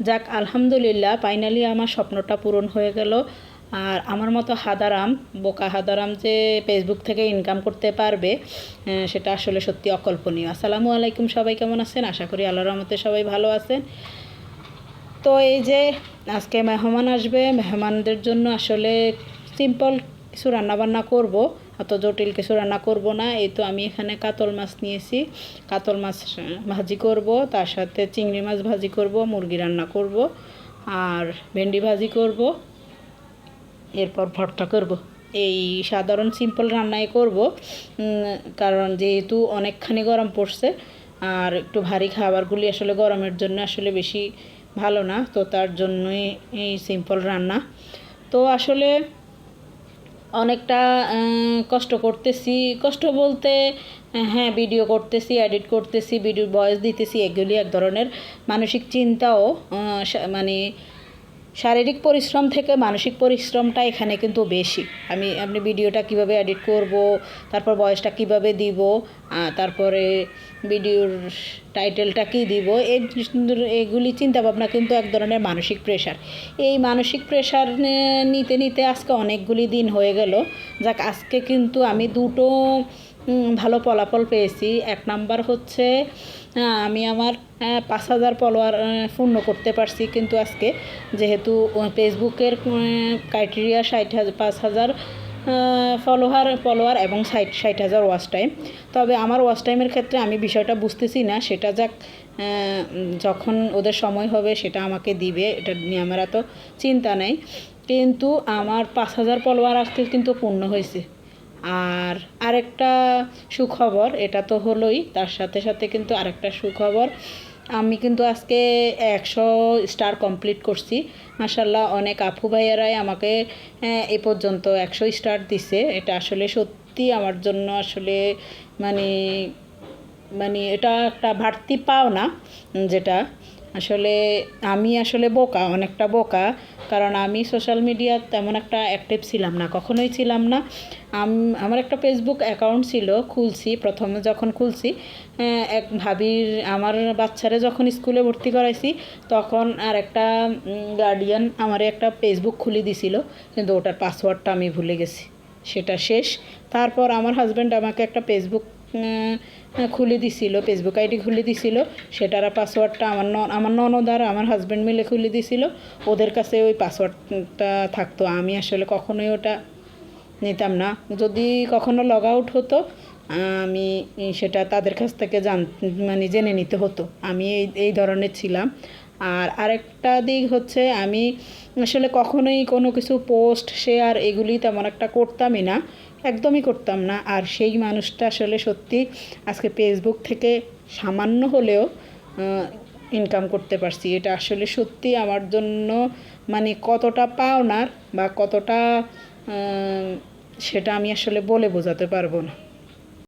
যাক, আলহামদুলিল্লাহ ফাইনালি আমার স্বপ্নটা পূরণ হয়ে গেল। আর আমার মতো হাদারাম, বোকা হাদারাম যে ফেসবুক থেকে ইনকাম করতে পারবে সেটা আসলে সত্যি অকল্পনীয়। আসসালামু আলাইকুম সবাই, কেমন আছেন? আশা করি আল্লাহর রহমতে সবাই ভালো আছেন। তো এই যে আজকে মেহমান আসবে, মেহমানদের জন্য আসলে সিম্পল কিছু রান্নাবান্না করব। অত জটিল কিছু রান্না করব না। এই তো আমি এখানে কাতল মাছ নিয়েছি। কাতল মাছ ভাজি করব, তার সাথে চিংড়ি মাছ ভাজি করব, মুরগি রান্না করব, আর ভেন্ডি ভাজি করব, এরপর ভর্তা করব। এই সাধারণ সিম্পল রান্নাই করব কারণ যেহেতু অনেকখানি গরম পড়ছে, আর একটু ভারী খাবারগুলি আসলে গরমের জন্য আসলে বেশি ভালো না, তো তার জন্যই এই সিম্পল রান্না। তো আসলে অনেকটা কষ্ট করতেছি। কষ্ট বলতে হ্যাঁ ভিডিও করতেছি এডিট করতেছি ভিডিও ভয়েস দিতেছি, এগুলি এক ধরনের মানসিক চিন্তাও মানে শারীরিক পরিশ্রম থেকে মানসিক পরিশ্রমটা এখানে কিন্তু বেশি। আমি আপনি ভিডিওটা কীভাবে এডিট করব, তারপর বয়সটা কীভাবে দিব তারপরে ভিডিওর টাইটেলটা কি দিব এই এগুলি চিন্তা ভাবনা কিন্তু এক ধরনের মানসিক প্রেশার এই মানসিক প্রেশার নিতে নিতে আজকে অনেকগুলি দিন হয়ে গেল। যাক, আজকে কিন্তু আমি দুটো ভালো ফলাফল পেয়েছি। এক নাম্বার হচ্ছে আমি আমার পাঁচ হাজার ফলোয়ার পূর্ণ করতে পারছি কিন্তু আজকে। যেহেতু ফেসবুকের ক্রাইটেরিয়া ষাট হাজার পাঁচ হাজার ফলোয়ার ফলোয়ার এবং ষাট ষাট হাজার ওয়াচ টাইম তবে আমার ওয়াচ টাইমের ক্ষেত্রে আমি বিষয়টা বুঝতেছি না। সেটা যাক যখন ওদের সময় হবে সেটা আমাকে দিবে, এটা নিয়ে আমার এত চিন্তা নেই। কিন্তু আমার পাঁচ হাজার ফলোয়ার আজকে কিন্তু পূর্ণ হয়েছে। আর আরেকটা সুখবর, এটা তো হলোই, তার সাথে সাথে কিন্তু আরেকটা সুখবর। আমি কিন্তু আজকে একশো স্টার কমপ্লিট করছি। মাসাল্লাহ অনেক আপু ভাইয়ারাই আমাকে, এ পর্যন্ত একশো স্টার দিছে। এটা আসলে সত্যি আমার জন্য আসলে মানে মানে এটা একটা বাড়তি পাও না যেটা। আসলে আমি আসলে বোকা, অনেকটা বোকা। কারণ আমি সোশ্যাল মিডিয়া তেমন একটা অ্যাক্টিভ ছিলাম না, কখনোই ছিলাম না। আমার একটা ফেসবুক অ্যাকাউন্ট ছিল, খুলছি, প্রথমে যখন খুলছি এক ভাবির, আমার বাচ্চারা যখন স্কুলে ভর্তি করাইছি, তখন আর একটা গার্ডিয়ান আমার একটা ফেসবুক খুলে দিছিল, কিন্তু ওটার পাসওয়ার্ডটা আমি ভুলে গেছি, সেটা শেষ। তারপর আমার হাজব্যান্ড আমাকে একটা ফেসবুক খুলে দিছিল ফেসবুক আইডি খুলে দিছিল, সেটার পাসওয়ার্ডটা আমার ন আমার ননদ আর আমার হাজব্যান্ড মিলে খুলে দিছিল, ওদের কাছে ওই পাসওয়ার্ডটা থাকতো। আমি আসলে কখনোই ওটা নিতাম না। যদি কখনো লগ আউট হতো, আমি সেটা তাদের কাছ থেকে জান মানে জেনে নিতে হতো। আমি এই এই ধরনের ছিলাম। আর আরেকটা দিক হচ্ছে আমি আসলে কখনোই কোনো কিছু পোস্ট শেয়ার এগুলি তেমন একটা করতামই না, একদমই করতাম না। আর সেই মানুষটা আসলে সত্যি আজকে ফেসবুক থেকে সামান্য হলেও ইনকাম করতে পারছি। এটা আসলে সত্যি আমার জন্য মানে কতটা পাওনার বা কতটা সেটা আমি আসলে বলে বোঝাতে পারব না।